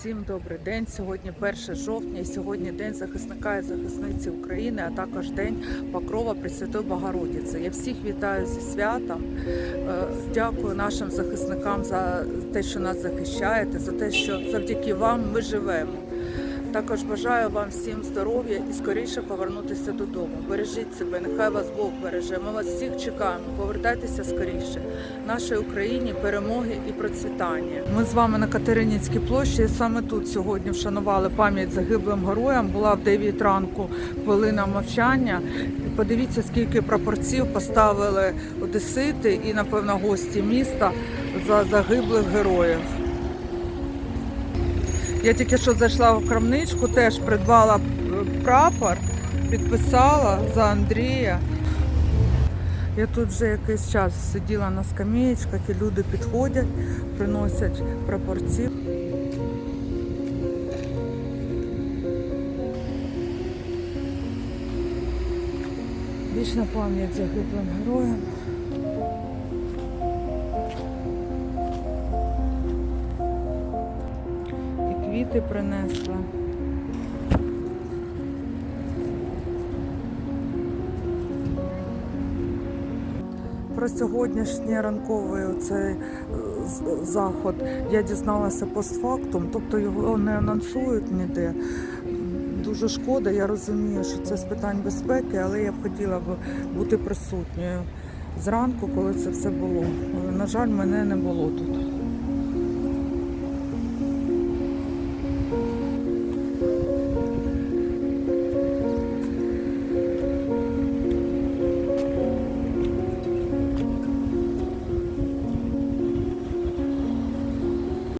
Всім добрий день. Сьогодні 1 жовтня. і Сьогодні день захисника і захисниці України, а також день Покрова Пресвятої Богородиці. Я всіх вітаю зі святом. Е, Дякую нашим захисникам за те, що нас захищаєте, за те, що завдяки вам ми живемо. Також бажаю вам всім здоров'я і скоріше повернутися додому. Бережіть себе, нехай вас Бог береже. Ми вас всіх чекаємо. Повертайтеся скоріше. Нашій Україні перемоги і процвітання. Ми з вами на Катеринінській площі. Саме тут сьогодні вшанували пам'ять загиблим героям. Була в 9 ранку хвилина мовчання. Подивіться, скільки прапорців поставили одесити і, напевно, гості міста за загиблих героїв. Я тільки що зайшла в крамничку, теж придбала е, прапор, підписала за Андрія. Я тут вже якийсь час сиділа на скамеєчках і люди підходять, приносять прапорці. Вічна пам'ять загиблим героям. Квіти принесла. Про сьогоднішній ранковий оцей е, заход я дізналася постфактум, тобто його не анонсують ніде. Дуже шкода, я розумію, що це з питань безпеки, але я б хотіла б бути присутньою зранку, коли це все було. На жаль, мене не було тут.